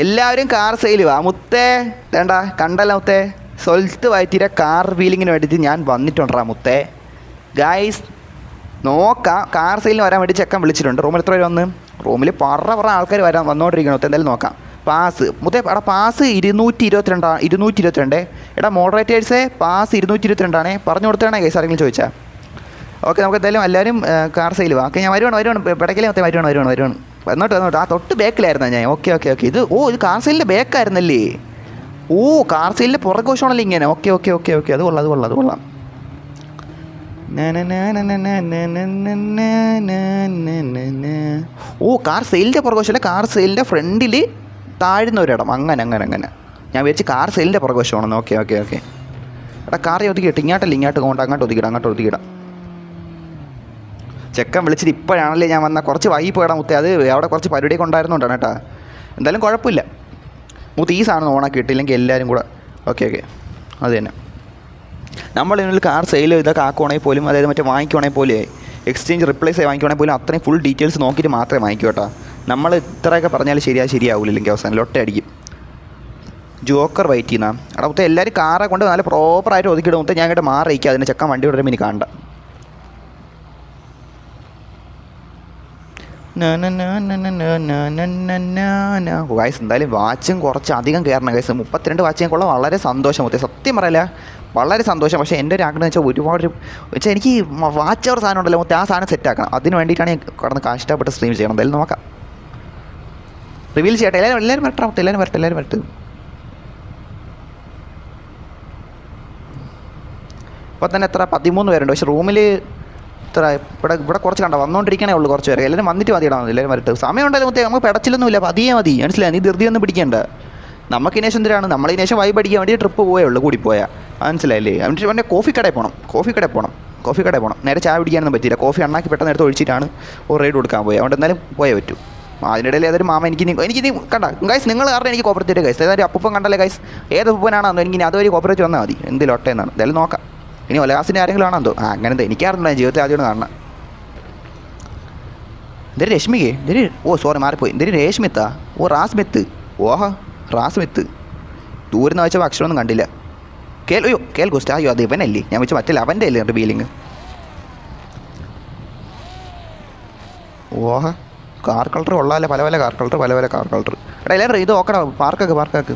എല്ലാവരും car sale വാ. മുത്തേ വേണ്ട കണ്ടല്ല മുത്തേ. സ്വൽത്ത് വയറ്റിയുടെ കാർ വീലിങ്ങിന് വേണ്ടിയിട്ട് ഞാൻ വന്നിട്ടുണ്ടാ മുത്തേ. ഗായ്സ് നോക്കാം. കാർ സെയിലിന് വരാൻ വേണ്ടി ചെക്കൻ വിളിച്ചിട്ടുണ്ട്. റൂമിൽ എത്ര പേര് വന്ന്? റൂമിൽ പറ പറ ആൾക്കാർ വരാൻ വന്നുകൊണ്ടിരിക്കണം മുത്തേ എന്തായാലും നോക്കാം. പാസ് മുത്തേ എടാ പാസ് ഇരുന്നൂറ്റി ഇരുപത്തിരണ്ടാ ഇരുന്നൂറ്റി ഇരുപത്തിരണ്ട് എടാ മോഡറേറ്റേഴ്സേ പാസ് ഇരുന്നൂറ്റി ഇരുപത്തിരണ്ടാണേ പറഞ്ഞു കൊടുത്തതാണേ ഗൈസ് ആരെങ്കിലും ചോദിച്ചാൽ ഓക്കെ നമുക്ക് എന്തായാലും എല്ലാവരും കാർ സെയിൽ വാ. ഓക്കെ ഞാൻ വരുവാണ് വരുവാണ്. പിടക്കലേ മൊത്തം വരുവാണ് വരുവാണ് വരുവാണ്. വന്നോട്ട് വന്നോട്ട് ആ തൊട്ട് ബേക്കിലായിരുന്നു ഞാൻ ഓക്കെ ഓക്കെ ഓക്കെ ഇത് ഓ ഇത് കാർ സെയിലിന്റെ ബേക്കായിരുന്നല്ലേ ഓ കാർ പുറകെ വശമാണല്ലോ ഇങ്ങനെ ഓക്കെ ഓക്കെ ഓക്കെ ഓക്കെ അത് കൊള്ളാം അത് കൊള്ളാം അത് കൊള്ളാം ഓ കാർ സെയിലിന്റെ പുറകോശമല്ല കാർ സെയിലിന്റെ ഫ്രണ്ടിൽ താഴ്ന്ന ഒരിടം അങ്ങനെ അങ്ങനെ അങ്ങനെ ഞാൻ വിചാരിച്ച് കാർ സെയിലിന്റെ പുറകോശമാണെന്ന് ഓക്കെ ഓക്കെ ഓക്കെ എടാ കാറി ഒതുക്കിയിട്ട് ഇങ്ങോട്ടല്ല ഇങ്ങോട്ട് കൊണ്ട് അങ്ങോട്ട് ഒതുക്കിയിടാം അങ്ങോട്ട് ഒതുക്കിയിടാം ചെക്കൻ വിളിച്ചിട്ട് ഇപ്പോഴാണല്ലേ ഞാൻ വന്ന? കുറച്ച് വൈകി പോയടാ മുത്തേ. അത് അവിടെ കുറച്ച് പരിപാടിയൊക്കെ ഉണ്ടായിരുന്നുണ്ടാണ് കേട്ടോ. എന്തായാലും കുഴപ്പമില്ല. മുത്ത് ഈ സാധനം ഓണാക്കി ഇട്ടില്ലെങ്കിൽ എല്ലാവരും കൂടെ ഓക്കെ ഓക്കെ. അത് തന്നെ. നമ്മൾ ഇതിൽ കാർ സെയിൽ ഇതൊക്കെ ആക്കുവാണെങ്കിൽ പോലും അതായത് മറ്റേ വാങ്ങിക്കുവാണെങ്കിൽ പോലും എക്സ്ചേഞ്ച് റിപ്ലേസ് വാങ്ങിക്കുവാണെങ്കിൽ പോലും അത്രയും ഫുൾ ഡീറ്റെയിൽസ് നോക്കിയിട്ട് മാത്രമേ വാങ്ങിക്കൂ കേട്ടോ. നമ്മൾ ഇത്രയൊക്കെ പറഞ്ഞാൽ ശരിയാ ശരിയാവില്ല ഇല്ലെങ്കിൽ അവസാനം. ലൊട്ട അടിക്കും. ജോക്കർ വൈറ്റ് ചെയ്യുന്ന. അവിടെ മൊത്തം എല്ലാവരും കാറെ കൊണ്ട് നല്ല പ്രോപ്പറായിട്ട് ഒതുക്കിയിടും. മൊത്തം ഞാൻ ഇങ്ങോട്ട് മാറിയിക്കുക അതിന്റെ ചെക്കൻ വണ്ടി വിടുമ്പോൾ എനിക്ക് കാണണ്ട. ഗൈസ് എന്തായാലും വാച്ചും കുറച്ച് അധികം കയറണം ഗൈസ് മുപ്പത്തിരണ്ട് വാച്ച് കൊള്ളാം വളരെ സന്തോഷം. മുത്തേ സത്യം പറയല്ല വളരെ സന്തോഷം. പക്ഷേ എന്റെ ഒരു ആഗ്രഹം വെച്ചാൽ ഒരുപാട് വെച്ചാൽ എനിക്ക് വാച്ച് അവർ സാധനം ഉണ്ടല്ലോ മൊത്തം ആ സാധനം സെറ്റ് ആക്കണം. അതിന് വേണ്ടിയിട്ടാണ് ഞാൻ കടന്ന് കഷ്ടപ്പെട്ട് സ്ട്രീം ചെയ്യണം. എന്തായാലും നോക്കാം. റിവീൽ ചെയ്യട്ടെ. എല്ലാവരും എല്ലാവരും വരട്ടെ ആവട്ടെ, എല്ലാവരും വരട്ടെ എല്ലാവരും വരട്ടെ. ഇപ്പോൾ തന്നെ എത്ര? പതിമൂന്ന് പേരുണ്ട്. പക്ഷേ റൂമിൽ ഇത്ര ഇവിടെ ഇവിടെ കുറച്ച് കണ്ട? വന്നുകൊണ്ടിരിക്കണേ ഉള്ളൂ കുറച്ച് പേര്. എല്ലാവരും വന്നിട്ട് മതി. ഇടാൻ എല്ലാവരും വരട്ടെ. സമയം ഉണ്ടായാലും മുത്തേ നമുക്ക് പെടച്ചിലൊന്നുമില്ല. പതിയെ മതി. മനസ്സിലായി? നീ ധൃതിയൊന്നും പിടിക്കേണ്ട. നമുക്ക് ഇനേഷം എന്തിനാണ്? നമ്മൾ ഇനേഷം വൈബ് അടിക്കാൻ വേണ്ടി ട്രിപ്പ് പോയേ ഉള്ളൂ കൂടി പോയാൽ മനസ്സിലായില്ലേ എന്നിട്ട് പിന്നെ കോഫി കടയിൽ പോകണം കോഫി കടയിൽ പോകണം കോഫി കടയിൽ പോകണം നേരെ ചായ പിടിക്കാനൊന്നും പറ്റില്ല കോഫി അണ്ണാക്കി പെട്ടെന്ന് എടുത്ത് ഒഴിച്ചിട്ടാണ് ഒരു റൈഡ് കൊടുക്കാൻ പോയത് അതുകൊണ്ട് എന്തായാലും പോയേ പറ്റൂ. അതിനിടയിൽ ഏതൊരു മാമ എനിക്ക് എനിക്ക് കണ്ട. ഗൈസ് നിങ്ങൾ കാരണം എനിക്ക് കോപ്പറേറ്റ് ഗൈസ് ഏതായാലും അപ്പം കണ്ടല്ലേ ഗൈസ് ഏത് അപ്പൂപ്പനാണോ എനിക്ക് ഇനി അതുവരെ കോപ്പറേറ്റ് വന്നാൽ മതി. എന്ത് ലൊട്ടേന്നാണ്? എന്തായാലും നോക്കാം. ഇനി ഒലകാസിന്റെ ആരെങ്കിലും ആണോ എന്തോ? ആ അങ്ങനത്തെ എനിക്കറിഞ്ഞില്ല ജീവിതത്തിൽ ആദ്യമാണ് കാണണം ഇതൊരു രശ്മിക്ക്? ഇതൊരു ഓ സോറി മാറിപ്പോയി. ഇതൊരു രേഷ്മിത്താ? ഓ റാസ്മിത്ത് ഓഹ റാസ്മിത്ത് ദൂരം നിന്ന് വെച്ച ഭക്ഷണമൊന്നും കണ്ടില്ല. കേൾ അയ്യോ കേൾ ഗുസ്റ്റ് അയ്യോ അത് ഇവനല്ലേ. ഞാൻ വെച്ച് മറ്റില്ല അവന്റെ അല്ലേ എന്റെ ഫീലിംഗ് ഓഹ കാർ കളർ കൊള്ളാമല്ലേ പല പല കാർ കളർ പല പല കാർ കളർ എടാ എല്ലാവരും ഇത് നോക്കടാ. പാർക്കൊക്കെ പാർക്കൊക്കെ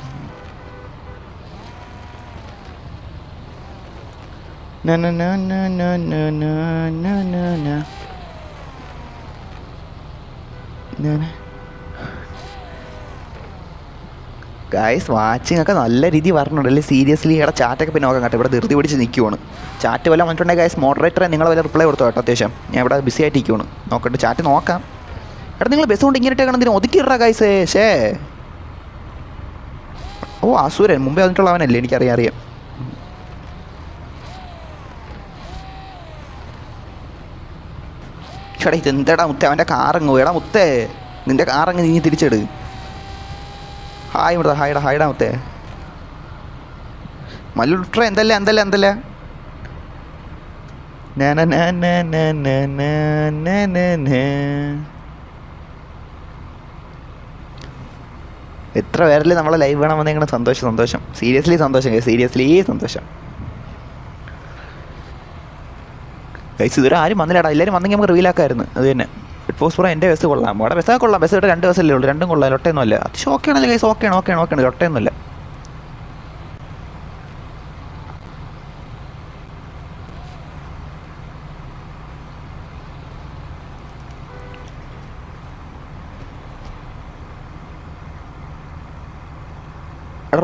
ഗായ്സ് വാച്ചിങ് ഒക്കെ നല്ല രീതി പറഞ്ഞിട്ടുണ്ടല്ലേ സീരിയസ്ലി ഇവിടെ ചാറ്റൊക്കെ പിന്നെ നോക്കാം കേട്ടോ. ഇവിടെ ധൃതി പിടിച്ച് നിൽക്കുവാണ് ചാറ്റ് വല്ല വന്നിട്ടുണ്ടെങ്കിൽ ഗായ്സ് മോഡറേറ്ററെ നിങ്ങൾ വല്ല റിപ്ലൈ കൊടുത്തോ കേട്ടോ അത്യാവശ്യം? ഞാൻ ഇവിടെ ബിസി ആയിട്ട് ഇരിക്കുവാണ് നോക്കട്ടെ ചാറ്റ് നോക്കാം. എടാ നിങ്ങൾ ബസ് കൊണ്ട് ഇങ്ങനെ കാണുന്നതിന് ഒതുക്കിയിടാ ഗായ്സേ ഷേ ഓ അസൂരൻ. മുമ്പേ വന്നിട്ടുള്ള അവനല്ലേ എനിക്കറിയാം അറിയാം. എടാ ഇത് എന്തടാ മുത്തേ? അവന്റെ കാറങ്ങ് എടാ മുത്തേ നിന്റെ കാറങ്ങ് നീ തിരിച്ചെടു. ഹായ് മുടാ ഹായടാ ഹായടാ മുത്തേ. മല്ലുട്ട എന്തല്ല എന്തല്ല എന്തല്ല? എത്ര പേരല്ലേ നമ്മളെ ലൈവ് വേണം വന്നിങ്ങനെ സന്തോഷം സന്തോഷം. സീരിയസ്ലി സന്തോഷം സീരിയസ്ലി സന്തോഷം. ഗൈസ് ഇതുവരെ ആരും വന്നില്ലടാ. എല്ലാവരും വന്നെങ്കിൽ നമുക്ക് റിവീലാക്കായിരുന്നു അത് തന്നെ. ഇറ്റ് പോസ് പ്രോ എന്റെ ബസ് കൊള്ളാം. അവിടെ ബസ്സൊക്കെ കൊള്ളാം. ബസ് ഇവിടെ രണ്ട് ബസ്സല്ലേ ഉള്ളൂ. രണ്ടും കൊള്ളാം. ലൊട്ടയൊന്നും അല്ല അത് ഷോക്കാണല്ലേ ഗൈസ് ഓക്കെയാണ് ഓക്കെയാണ് ഓക്കെയാണ് ലൊട്ടയൊന്നും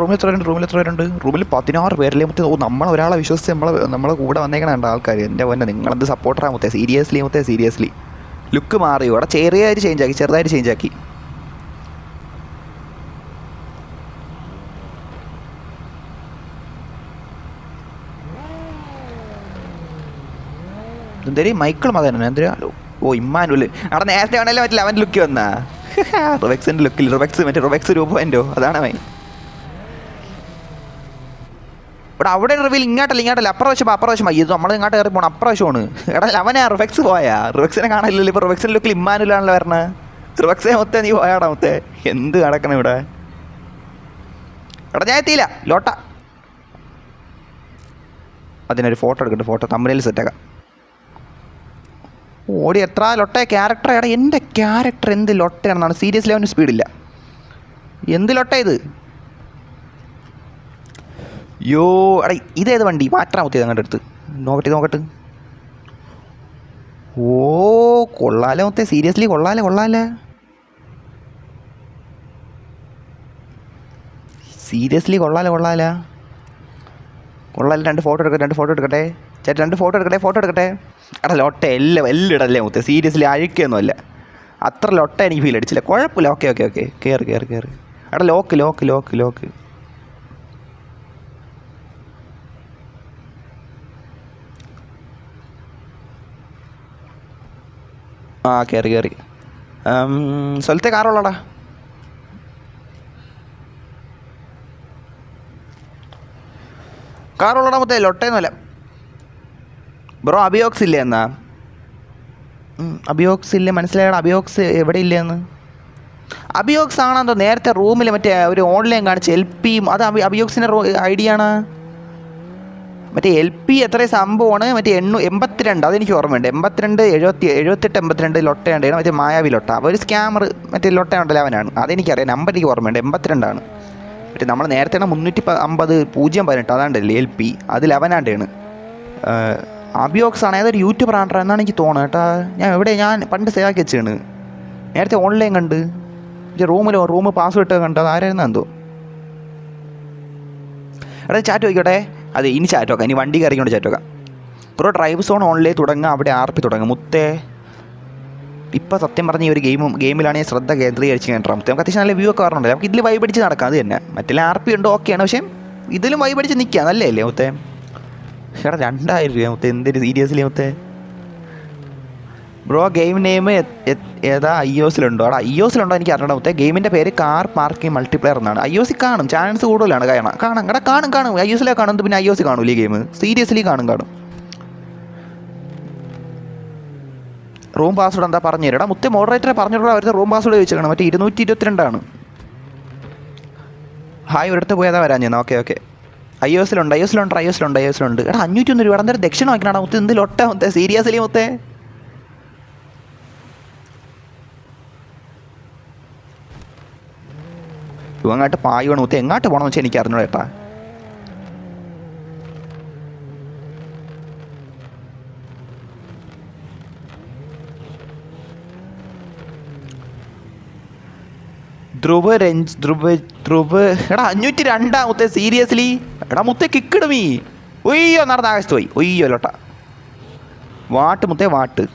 റൂമിൽ എത്ര പേരുണ്ട്? റൂമിൽ എത്ര പേരുണ്ട്? റൂമിൽ പതിനാറ് പേരല്ലേ മറ്റേ ഓ നമ്മൾ ഒരാളെ വിശ്വസിച്ച് നമ്മളെ നമ്മളെ കൂടെ വന്നേക്കണ ആൾക്കാർ എന്റെ പൊന്നെ നിങ്ങളെന്ത് സപ്പോർട്ടറാ മൊത്തേ? സീരിയസ്ലി മൊത്തേ സീരിയസ്ലി ലുക്ക് മാറി. ഇവിടെ ചെറിയതായിട്ട് ചേഞ്ച് ആക്കി ചെറുതായിട്ട് ചേഞ്ച് ആക്കി. എന്തേലും മൈക്കിൾ തന്നെ എന്തിനാ? ഓ ഇമ്മാനുവൽ അവിടെ നേരത്തെ ആണല്ലോ പറ്റില്ല. അവന്റെ ലുക്ക് വന്നാ. റൊബെക്സിന്റെ ലുക്കിൽ റൊബെക്സ് മറ്റേ റൊബെക്സ് രൂപ എന്റെ അതാണ് അവൻ. ഇവിടെ അവിടെ റിവീൽ ഇങ്ങോട്ടല്ല ഇങ്ങോട്ടല്ല. അപ്രാവശ്യം അപ്രാവശ്യം ഇത് നമ്മൾ ഇങ്ങോട്ട് കയറി പോകണം അപ്രാവശ്യമാണ് എടാ അവനാ റിവക്സ് പോയാ. റിവക്സിനെ കാണാനില്ലല്ലോ. ഇപ്പോൾ റിവെക്സിന്റെ ലുക്കിൽ ഇമ്മാനുലാണല്ലോ വരണത് റിവക്സേ മൊത്തം നീ പോയാടാ മൊത്തേ എന്ത് കിടക്കണം ഇവിടെ? എടാ ഞാൻ എത്തിയില്ല. ലോട്ട. അതിനൊരു ഫോട്ടോ എടുക്കട്ടെ ഫോട്ടോ തമ്മിൽ സെറ്റാക്കാം ഓടി എത്ര ലൊട്ട ക്യാരക്ടർ എടാ എന്റെ ക്യാരക്ടർ എന്ത് ലൊട്ടയാണെന്നാണ്. സീരിയസ്ലി അവന് സ്പീഡില്ല എന്ത് ലൊട്ട ഇത്? യോ അടേ ഇതേത് വണ്ടി? മാറ്റാൻ പറ്റിയത് അങ്ങോട്ട് അടുത്ത് നോക്കട്ടെ നോക്കട്ടെ. ഓ കൊള്ളാലോ മൊത്തം. സീരിയസ്ലി കൊള്ളാലോ കൊള്ളാലോ. സീരിയസ്ലി കൊള്ളാലോ കൊള്ളാലോ. കൊള്ളാലോ രണ്ട് ഫോട്ടോ എടുക്കട്ടെ രണ്ട് ഫോട്ടോ എടുക്കട്ടെ. ചേട്ടാ രണ്ട് ഫോട്ടോ എടുക്കട്ടെ ഫോട്ടോ എടുക്കട്ടെ. എടാ ലൊട്ട എല്ലാം എല്ലാം ഇടല്ലേ മുത്തേ. സീരിയസ്ലി അഴിക്കൊന്നുമല്ല. അത്ര ലൊട്ട എനിക്ക് ഫീൽ അടിച്ചില്ല. കുഴപ്പമില്ല. ഓക്കെ ഓക്കെ ഓക്കെ കയറി കയറി കയറി എടാ ലോക്ക് ലോക്ക് ലോക്ക് ലോക്ക് ആ കയറി കയറി സ്ഥലത്തെ കാറുള്ളടാ കാറുള്ളടാ മൊത്തം ലൊട്ടയൊന്നുമല്ല ബ്രോ അബിയോക്സ് ഇല്ലേ എന്നാ? അബിയോക്സ് ഇല്ലേ? മനസ്സിലായടാ അബിയോക്സ് എവിടെ ഇല്ലെന്ന് അബിയോക്സ് ആണെന്തോ നേരത്തെ റൂമിൽ മറ്റേ ഒരു ഓൺലൈൻ കാണിച്ച എൽ പിയും അത് അബി അബിയോക്സിന്റെ ഐഡിയ ആണ്. മറ്റേ എൽ പി എത്ര സംഭവമാണ്. മറ്റേ എണ്ണു എൺപത്തിരണ്ട് അതെനിക്ക് ഓർമ്മയുണ്ട്. എൺപത്തിരണ്ട് എഴുപത്തി എഴുപത്തെട്ട് എൺപത്തിരണ്ട് ലൊട്ടയുണ്ടായിരുന്നു മറ്റേ മായാവി ലൊട്ട. അപ്പോൾ ഒരു സ്കാമർ മറ്റേ ലൊട്ടയുണ്ടല്ലോ അവനാണ്. അതെനിക്കറിയാം. നമ്പർ എനിക്ക് ഓർമ്മയുണ്ട്. എൺപത്തിരണ്ടാണ്. മറ്റേ നമ്മൾ നേരത്തെ മുന്നൂറ്റി അമ്പത് പൂജ്യം പതിനെട്ട് അതാണ്ടല്ലേ എൽ പി അതിൽ അവനാണ്ടാണ്. അബിയോക്സ് ആണ് ഏതൊരു യൂട്യൂബർ ആണ്ടാ എന്നാണ് എനിക്ക് തോന്നുന്നത് കേട്ടാ. ഞാൻ എവിടെ ഞാൻ പണ്ട് സേവ് ആക്കി വെച്ചാണ്. നേരത്തെ ഓൺലൈൻ കണ്ട്. മറ്റേ റൂമിലോ റൂം പാസ്വേഡ് കണ്ടത് ആരായിരുന്നു എന്തോ? എടാ ചാറ്റ് നോക്കിക്കോട്ടെ അതെ ഇനി ചാറ്റ് നോക്കാം ഇനി വണ്ടി കയറിക്കൊണ്ട് ചാറ്റ് നോക്കാം ബ്രോ ഡ്രൈവ് സോൺ ഓൺലൈൻ തുടങ്ങുക അവിടെ ആർ പി തുടങ്ങും. മുത്തേ ഇപ്പോൾ സത്യം പറഞ്ഞ ഈ ഒരു ഗെയിമും ഗെയിമിലാണ് ഞാൻ ശ്രദ്ധ കേന്ദ്രീകരിച്ച് കണ്ടിട്ട് നമുക്ക് അത്യാവശ്യം നല്ല വ്യൂ ഒക്കെ വരണമല്ലോ നമുക്ക് ഇതിൽ വൈബടിച്ച് നടക്കാം അത് തന്നെ. മറ്റേ ആർ പി ഉണ്ട് ഓക്കെയാണ് പക്ഷേ ഇതിലും വൈബടിച്ച് നിൽക്കുക നല്ലേ അല്ലേ മുത്തേ? ചേട്ടാ രണ്ടായിരം രൂപ മുത്തേ. എന്തൊരു സീരിയസ്ലി മുത്തേ? ബ്രോ ഗെയിം നെയിം ഏതാ? ഐ ഒസിലുണ്ടോ അവിടെ ഐ എനിക്ക് അറിയണം മുത്തേ ഗെയിമിന്റെ പേര് കാർ പാർക്കിംഗ് മൾട്ടിപ്ലെയർ എന്നാണ്. ഐ ഒസി കാണും. ചാനൽസ് കൂടുതലാണ് കാണാം. കാണാം. എടാ കാണും കാണും. ഐ കാണും. പിന്നെ ഐ ഒസി കാണൂല ഈ ഗെയിം സീരിയസ്ലി കാണും കാണും. റൂം പാസ്വേഡ് എന്താ പറഞ്ഞു തരാം? മുത്തേ മോഡറേറ്ററെ പറഞ്ഞിട്ടുള്ള അവരുടെ റൂം പാസ്വേഡ് ചോദിച്ചേക്കണം. മറ്റേ ഇരുന്നൂറ്റി ഇരുപത്തിരണ്ടാണ് ഹായ് ഒരിടത്ത് പോയതാ വരാൻ ഞാൻ ഓക്കെ ഓക്കെ ഐ എസിലുണ്ട് ഐ എസിലുണ്ട് ഐ എസിലുണ്ട് ഐ എസിലുണ്ട് എടാ അഞ്ഞൂറ്റി ഒന്ന് രൂപ എന്തായാലും ദക്ഷിണ വാങ്ങിക്കണടാ മുത്തേ. എന്ത് ലൊട്ട മുത്തേ. സീരിയസ്ലി മുത്തേ. ഇവങ്ങാട്ട് പായുവാണ് മുത്തേ എങ്ങാട്ട് പോകണമെന്ന് വെച്ചാൽ എനിക്ക് അറിഞ്ഞോ ഏട്ടാ. ധ്രുവ രഞ്ജ് ധ്രുവ ധ്രുവ. എടാ അഞ്ഞൂറ്റി രണ്ടാ മുത്തേ സീരിയസ്ലി. എടാ മുത്തേ കിക്കിടുമീ. ഒയ്യോ നടന്ന ആകാശത്ത് പോയി. ഒയ്യോ ലോട്ട. വാട്ട് മുത്തേ വാട്ട്.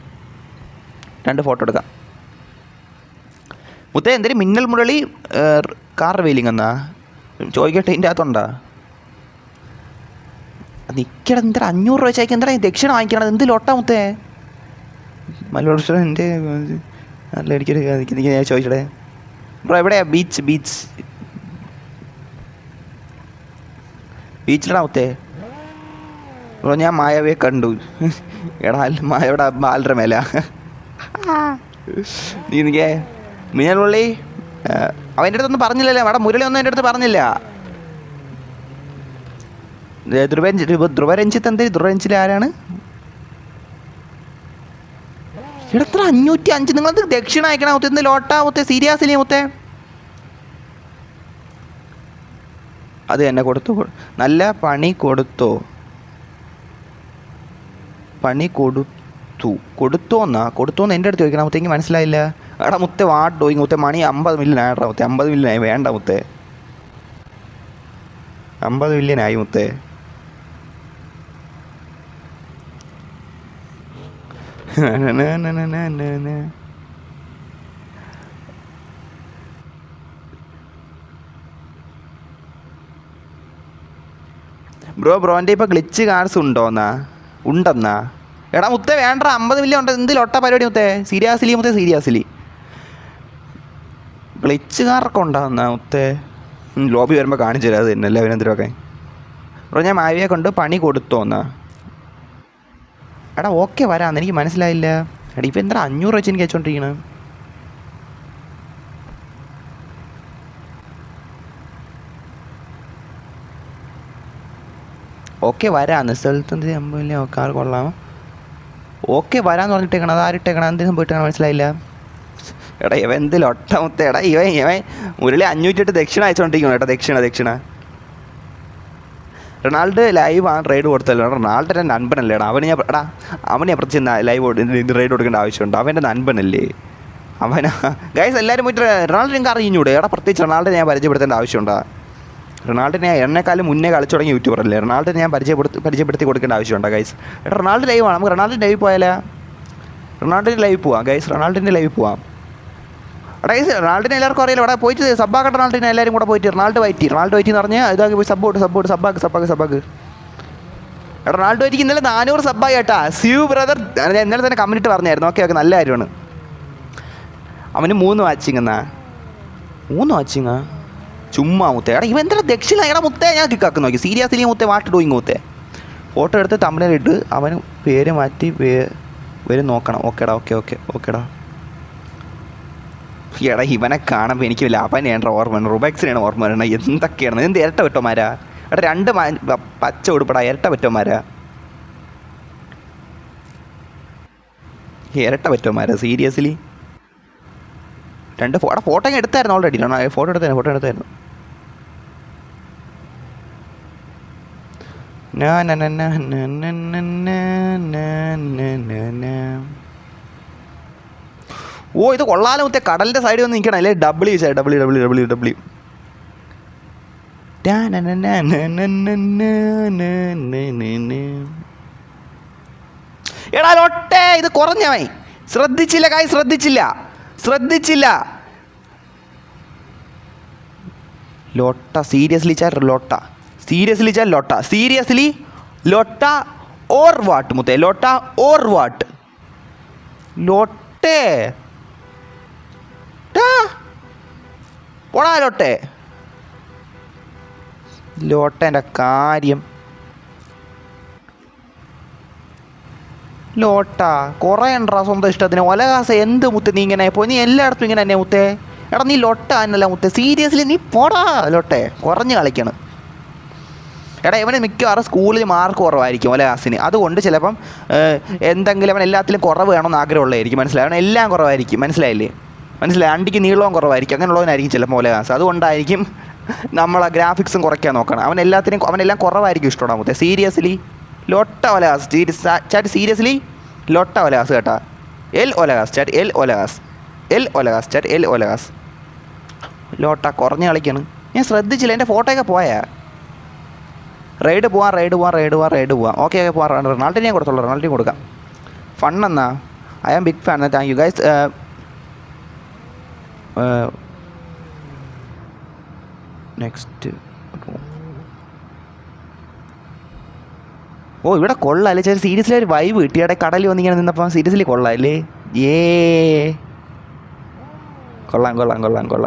രണ്ട് ഫോട്ടോ എടുക്കാം. മുത്തേ എന്തേലും മിന്നൽ മുരളി കാർ വെയിലിംഗ് എന്നാ? ചോദിക്കട്ടെ ഇതിന്റെ അകത്തുണ്ടാ? നിൽക്കട എന്താ അഞ്ഞൂറ് രൂപ വെച്ചാൽ എന്താ ദക്ഷിണ വാങ്ങിക്കണത്? എന്ത് ലോട്ടാ മുത്തേ? മലയാളം എന്റെ നല്ല എനിക്ക് ഞാൻ ചോദിച്ചടേ ബ്രോ എവിടെയാ? Beach beach. ബീച്ചിലടാ മുത്തേ? ബ്രോ ഞാൻ മായവയെ കണ്ടു. എടാ അല്ല ബാലരമേല ബാലര മേല. നീ നിക്കേ മിന്നൽ പുള്ളി അവന്റെ അടുത്തൊന്നും പറഞ്ഞില്ലല്ലോ. അവിടെ മുരളി ഒന്നും എന്റെ അടുത്ത് പറഞ്ഞില്ല. ധ്രുവൻ ധ്രുവരഞ്ജിത്ത് എന്തേ? ധ്രുവരഞ്ജിത്തിൽ ആരാണ്? എത്ര അഞ്ഞൂറ്റി അഞ്ച്. നിങ്ങളത് ദക്ഷിണ അയക്കണ മുത്തേ? എന്ത് ലോട്ടാ മുത്തേ? സീരിയാസിലി അത് എന്നെ കൊടുത്തു. നല്ല പണി കൊടുത്തോ? പണി കൊടുത്തു. കൊടുത്തോന്നാ? കൊടുത്തോന്ന് എന്റെ അടുത്ത് ചോദിക്കണം. അപ്പോഴത്തേക്ക് മനസ്സിലായില്ല. എടാ മുത്തെ വാട്ടോ ഈ മുത്തെ മണി അമ്പത് മില്യൺ ആയിട്ടാ മുത്തേ അമ്പത് മില്യനായി വേണ്ട മുത്തെ. അമ്പത് മില്യനായി മുത്തേ. ബ്രോ ബ്രോന്റെ ഇപ്പോൾ ഗ്ലിച്ച് കാർഡ്സ് ഉണ്ടോന്നാ ഉണ്ടെന്നാ? എടാ മുത്തേ വേണ്ട അമ്പത് മില്യൺ ഉണ്ട്. എന്ത് ലൊട്ട പരിപാടി മുത്തേ? സീരിയസ്ലി മുത്തേ സീരിയസ്ലി. ഗ്ലിച്ച് ഉണ്ടാകുന്ന ഒത്തേ ലോബി വരുമ്പോൾ കാണിച്ചു തരാം അത് തന്നെ അല്ലേ അഭിനന്ദനമൊക്കെ ബ്രോ ഞാൻ മാവിയെ കൊണ്ട് പണി കൊടുത്തോന്നാ. എടാ ഓക്കെ വരാമെന്ന് എനിക്ക് മനസ്സിലായില്ല. എടാ ഇപ്പം എന്താ അഞ്ഞൂറ് വെച്ച് എനിക്ക് അയച്ചോണ്ടിരിക്കണ ഓക്കെ വരാം സ്ഥലത്ത് അമ്പതില്ല ആൾ കൊള്ളാം. ഓക്കെ വരാന്ന് പറഞ്ഞിട്ടേക്കണം അത് ആരിട്ടേക്കണം എന്തെങ്കിലും പോയിട്ടാണ് മനസ്സിലായില്ല. എടാ ഇവ എന്തിൽ ഒട്ടമുത്ത എടാ ഇവ ഇവൻ മുരളി അഞ്ഞൂറ്റെട്ട് ദക്ഷിണ അയച്ചുകൊണ്ടിരിക്കണം കേട്ടോ ദക്ഷിണ ദക്ഷിണ. റൊണാൾഡ് ലൈവ് ആണ് റൈഡ് കൊടുത്തല്ലോ. റൊണാൾഡിന്റെ നൻപനല്ലേടാ അവന് ഞാൻ എടാ അവനെ അപ്പുറത്ത് ലൈവ് റൈഡ് കൊടുക്കേണ്ട ആവശ്യമുണ്ട്. അവന്റെ നൻപനല്ലേ? അവനാ ഗൈസ് എല്ലാവരും പോയിട്ട് റൊണാൾഡ് നിങ്ങൾക്ക് അറിഞ്ഞൂടെ എടാ പ്രത്യേകിച്ച് റൊണാൾഡിനെ ഞാൻ പരിചയപ്പെടുത്തേണ്ട ആവശ്യമുണ്ടോ? റൊണാൾഡിനെ എന്നെക്കാളും മുന്നേ കളിച്ചു തുടങ്ങിയ യൂട്യൂബർ അല്ലേ? റൊണാൾഡിനെ ഞാൻ പരിചയപ്പെടുത്തി പരിചയപ്പെടുത്തി കൊടുക്കേണ്ട ആവശ്യമുണ്ടോ ഗൈസ് എടാ റൊണാൾഡ് ലൈവ് ആണ്? നമുക്ക് റൊണാൾഡിന്റെ ലൈവ് പോയാലോ? റൊണാൾഡിന്റെ ലൈവ് പോവാം ഗൈസ് റൊണാൾഡിന്റെ ലൈവ് പോവാം. എടാ റൊണാൾഡിനെ എല്ലാവർക്കും അറിയില്ല. അവിടെ പോയിട്ട് സബ്ബാക്കട്ടെ റൊണാൾഡിനെ എല്ലാവരും കൂടെ പോയിട്ട് റൊണാൾഡ് വൈറ്റി. റൊണാൾഡ് വൈറ്റി എന്ന് പറഞ്ഞാൽ ഇതാക്കി പോയി സബ്ബോട്ട് സബ്ബോട്ട് സബ്ബാക്ക് സബ്ബാക്ക് സബ്ബാക്ക്. റൊണാൾഡോ വൈറ്റിക്ക് ഇന്നലെ നാനൂറ് സബ്ബായി കേട്ടാ. സ്യൂ ബ്രദർ ഞാൻ ഇന്നലെ തന്നെ കമ്മിറ്റ് പറഞ്ഞായിരുന്നു. ഓക്കെ ഓക്കെ നല്ല കാര്യമാണ്. അവന് മൂന്ന് വാച്ചിങ് എന്നാ. മൂന്ന് വാച്ചിങ്ങാ ചുമ്മാ മുത്തേ. എടാ ഇവ എന്താ ദക്ഷിണ? എടാ മുത്തേ ഞാൻ കിക്കാക്കി നോക്കി സീരിയസ്ലി മുത്തേ വാട്ട് ഡൂയിങ് മുത്തേ? ഫോട്ടോ എടുത്ത് തമിഴിലിട്ട് അവന് പേര് മാറ്റി പേര് നോക്കണം. ഓക്കേടാ ഓക്കെ ഓക്കെ ഓക്കേടാ. എടാ ഇവനെ കാണുമ്പോൾ എനിക്ക് ലാഭനെയാണ് ഓർമ്മ വരണം റുബാക്സിനാണ് ഓർമ്മ വരണം എന്തൊക്കെയാണ് എന്ത് ഇരട്ട പറ്റോമാരാ എടാ രണ്ട് പച്ച ഉടുപ്പടാ ഇരട്ട പറ്റോമാരാ ഇരട്ട പറ്റോമാരാ സീരിയസ്ലി രണ്ട് ഫോട്ടോ ഫോട്ടോ എടുത്തായിരുന്നു ഓൾറെഡി ഫോട്ടോ എടുത്തായിരുന്നു ഫോട്ടോ എടുത്തായിരുന്നു na na na na na na na na na na. ഓ ഇത് കൊള്ളാലോ മുത്തേ കടലിന്റെ സൈഡിൽ വന്ന് നിൽക്കണം അല്ലേ ഡബ്ല്യു ചേ ഡബ്ല്യു ഡബ്ല്യു ഡബ്ല്യു ഡബ്ല്യു എടാ ലൊട്ടേ ഇത് കുറഞ്ഞവൻ ശ്രദ്ധിച്ചില്ല കായ് ശ്രദ്ധിച്ചില്ല ശ്രദ്ധിച്ചില്ല ലോട്ട സീരിയസ്ലി ചാ ലോട്ട സീരിയസ്ലി ചാ ലോട്ട സീരിയസ്ലി ലോട്ട ഓർ വാട്ട് മുത്തേ ലോട്ട ഓർ വാട്ട് ലോട്ടേ. പോടാ ലോട്ടേ. ലോട്ടേന്റെ കാര്യം. ലോട്ട കുറേ ഉണ്ടാ സ്വന്തം ഇഷ്ടത്തിന്. ഒലകാസ എന്ത് മുത്ത് നീ ഇങ്ങനെ പോയി? നീ എല്ലായിടത്തും ഇങ്ങനെ തന്നെ മുത്തേ? എടാ നീ ലൊട്ട എന്നല്ല മുത്തേ. സീരിയസ്ലി നീ പോടാ ലോട്ടെ. കുറഞ്ഞ് കളിക്കണം. എടാ ഇവന് മിക്കവാറും സ്കൂളിൽ മാർക്ക് കുറവായിരിക്കും ഒലകാസിന് അതുകൊണ്ട് ചിലപ്പം എന്തെങ്കിലും അവൻ എല്ലാത്തിലും കുറവ് വേണമെന്ന് ആഗ്രഹമുള്ളതായിരിക്കും. മനസ്സിലായി? അവൻ എല്ലാം കുറവായിരിക്കും. മനസ്സിലായില്ലേ? മനസ്സിലായി? അണ്ടിക്ക് നീളവും കുറവായിരിക്കും. അങ്ങനെയുള്ളവനായിരിക്കും ചിലപ്പോൾ ഒലകാസ് അതുകൊണ്ടായിരിക്കും നമ്മൾ ആ ഗ്രാഫിക്സും കുറയ്ക്കാൻ നോക്കണം. അവൻ എല്ലാത്തിനും അവനെല്ലാം കുറവായിരിക്കും ഇഷ്ടമാണ് സീരിയസ്ലി ലൊട്ട ഒലകാസ് സീരിയസ് ചാറ്റ് സീരിയസ്ലി ലൊട്ട ഒലകാസ് കേട്ടാ. എൽ ഒലകാസ് ചാറ്റ് എൽ ഒലകാസ് എൽ ഒലകാസ് ചാറ്റ് എൽ ഒലകാസ് ലോട്ട കുറഞ്ഞ് കളിക്കാണ്. ഞാൻ ശ്രദ്ധിച്ചില്ല. എന്റെ ഫോട്ടോയൊക്കെ പോയാ? റൈഡ് പോവാം റൈഡ് പോവാം റൈഡ് പോവാം റൈഡ് പോവാം. ഓക്കെ ഓക്കെ പോവാം. റൊണാൾഡിനെ കൊടുത്തോളൂ. റൊണാൾഡിനെ കൊടുക്കാം. ഫണ്ണെന്നാ I am big fan thank you guys next ഓ ഇവിടെ കൊള്ളാം അല്ലേ ചേച്ചി സീരിയസ്ലി ഒരു വൈബ് കിട്ടി. അവിടെ കടലിൽ വന്നിങ്ങനെ നിന്നപ്പോൾ സീരിയസ്ലി കൊള്ളാം അല്ലേ? ഏ കൊള്ളാം കൊള്ളാം കൊള്ളാം കൊള്ളാം.